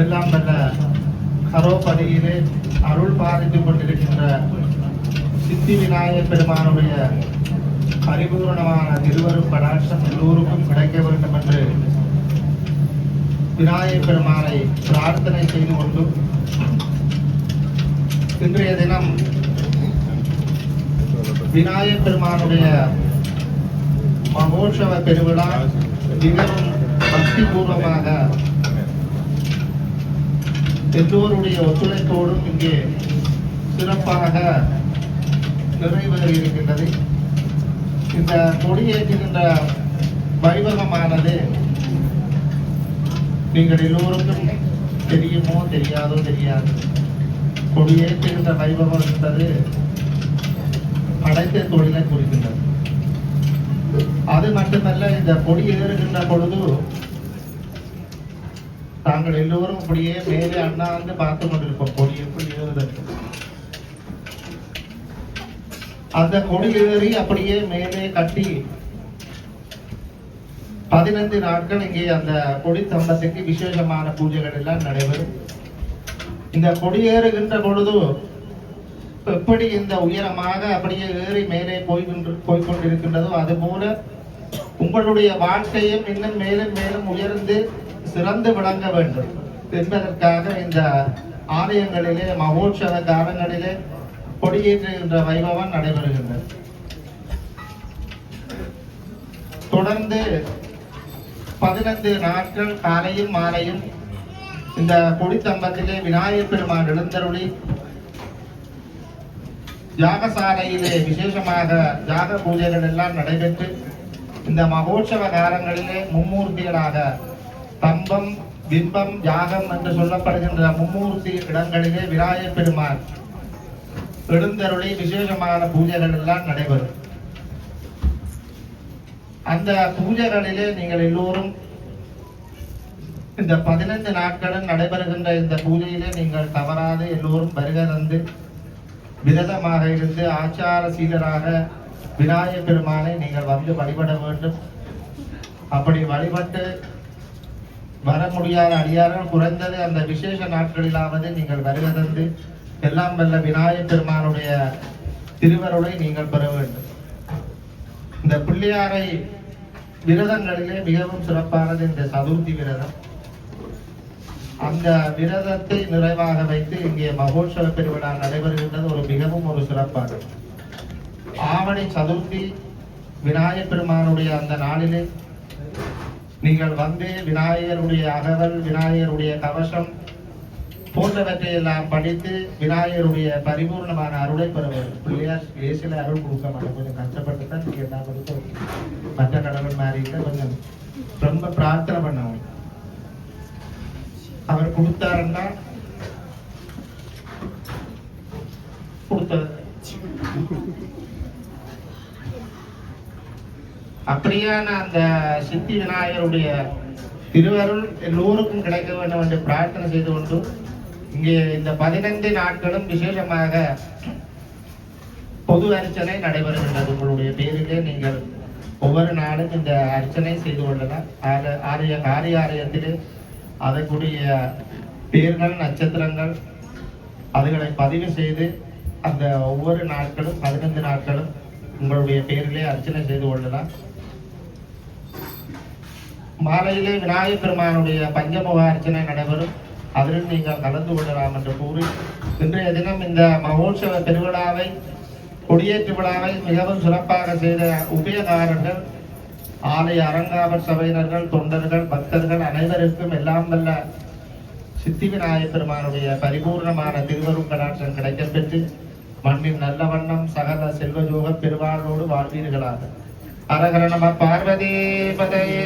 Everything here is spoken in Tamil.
எல்லாம் நல்ல கரோபதியிலே அருள் பாதித்துக் கொண்டிருக்கின்ற சித்தி விநாயகர் பெருமானுடைய பரிபூர்ணமான திருவரும் கடாட்சம் எல்லோருக்கும் கிடைக்க வேண்டும் என்று விநாயகர் பெருமானை பிரார்த்தனை செய்து கொண்டு இன்றைய தினம் விநாயகர் பெருமானுடைய மகோற்சவ பெருவிழா மிகவும் பக்திபூர்வமாக எல்லோருடைய ஒத்துழைப்போடும் இங்கே சிறப்பாக நிறைவேறி இருக்கின்றது இந்த கொடியேற்றுகின்ற வைபவமானது நீங்கள் எல்லோருக்கும் தெரியுமோ தெரியாதோ தெரியாது. கொடியேற்றுகின்ற வைபவம் என்பது படைத்த தொழிலை குறிக்கின்றது. அது மட்டுமல்ல இந்த கொடி ஏறுகின்ற பொழுது தாங்கள் எல்லோரும் அப்படியே மேலே அண்ணாந்து பார்த்து கொண்டிருப்போம் கொடி எப்படி ஏறுதற்கு அந்த கொடி ஏறி அப்படியே மேலே கட்டி பதினைந்து நாட்கள் இங்கே அந்த கொடி தம்பத்துக்கு விசேஷமான பூஜைகள் எல்லாம் நடைபெறும். இந்த கொடியேறுகின்ற பொழுது எப்படி இந்த உயரமாக அப்படியே ஏறி மேலே போய்கொண்டு போய்கொண்டிருக்கின்றதோ அதுபோல உங்களுடைய வாழ்க்கையும் இன்னும் மேலும் மேலும் உயர்ந்து சிறந்து விளங்க வேண்டும். என்பதற்காக இந்த ஆலயங்களிலே மகோற்சவ காலங்களிலே கொடியேற்றுகின்ற வைபவம் நடைபெறுகின்றது. தொடர்ந்து பதினைந்து நாட்கள் காலையும் மாலையும் இந்த கொடித்தம்பத்திலே விநாயகர் பெருமான் எழுந்தருளி யாகசாலையிலே விசேஷமாக யாக பூஜைகள் எல்லாம் நடைபெற்று இந்த மகோற்சவ காலங்களிலே மும்மூர்த்திகளாக தம்பம் பிம்பம் யாகம் என்று சொல்லப்படுகின்ற மும்மூர்த்தி இடங்களிலே விராய பெருமான் எழுந்தருளி விசேஷமான பூஜைகள் எல்லாம் நடைபெறும். அந்த பூஜைகளிலே நீங்கள் எல்லோரும் இந்த பதினைந்து நாட்களும் நடைபெறுகின்ற இந்த பூஜையிலே நீங்கள் தவறாது எல்லோரும் வருகை தந்து விரதமாக இருந்து ஆச்சார சீடராக விநாயகர் பெருமானை நீங்கள் வந்து வழிபட வேண்டும். அப்படி வழிபட்டு வர முடியாத அடியார்கள் குறைந்தது அந்த விசேஷ நாட்களிலாவது நீங்கள் வருகை தந்து எல்லாம் வல்ல விநாயகர் பெருமானுடைய திருவருளை நீங்கள் பெற வேண்டும். இந்த பிள்ளையாரை விரதங்களிலே மிகவும் சிறப்பானது இந்த சதுர்த்தி விரதம். அந்த விரதத்தை நிறைவாக வைத்து இங்கே மகோத்சவ பெருவிழா நடைபெறுகின்றது. ஒரு மிகவும் ஒரு சிறப்பாக ஆவணி சதுர்த்தி விநாயகர் பெருமானுடைய அந்த நாளிலே நீங்கள் வந்து விநாயகருடைய அகவல் விநாயகருடைய கவசம் போன்றவற்றை எல்லாம் படித்து விநாயகருடைய பரிபூர்ணமான அருளை பெற வேண்டும். பிள்ளையார் அருள் கொடுக்க மாட்டோம் கொஞ்சம் கஷ்டப்பட்டு தான் நீங்கள் என்ன மற்ற கடவுள் மாதிரி கொஞ்சம் ரொம்ப பிரார்த்தனை பண்ணவும் அவர் கொடுத்தாருன்னா கொடுத்தது. அப்படியான அந்த சித்தி விநாயகருடைய திருவருள் எல்லோருக்கும் கிடைக்க வேண்டும் என்று பிரார்த்தனை செய்து கொண்டு இங்கே இந்த பதினைந்து நாட்களும் விசேஷமாக பொது அர்ச்சனை நடைபெறுகின்றது. உங்களுடைய பேரிலே நீங்கள் ஒவ்வொரு நாளும் இந்த அர்ச்சனை செய்து கொள்ளலாம். ஆரிய ஆரிய ஆலய ஆலயத்திலே அதற்குரிய பேர்கள் நட்சத்திரங்கள் அதுகளை பதிவு செய்து அந்த ஒவ்வொரு நாட்களும் பதினைந்து நாட்களும் உங்களுடைய பேரிலே அர்ச்சனை செய்து கொள்ளலாம். மாலையிலே விநாயகர் பெருமானுடைய பஞ்சமுக அர்ச்சனை நடைபெறும். அதிலும் நீங்கள் கலந்து கொள்ளலாம் என்று கூறி இன்றைய தினம் இந்த மகோற்சவ பெருவிழாவை கொடியேற்று விழாவை மிகவும் சிறப்பாக செய்த உபயகாரர்கள் ஆலய அறங்காவல் சபையினர்கள் தொண்டர்கள் பக்தர்கள் அனைவருக்கும் எல்லாம் வல்ல சித்தி விநாயகர் பெருமானுடைய பரிபூர்ணமான திருவரும் கடாட்சம் கிடைக்கப்பெற்று மண்ணின் நல்ல வண்ணம் சகல செல்வஜோக பெருவாளோடு வாழ்வீர்களாக. அரகர நம பார்வதி பதையே.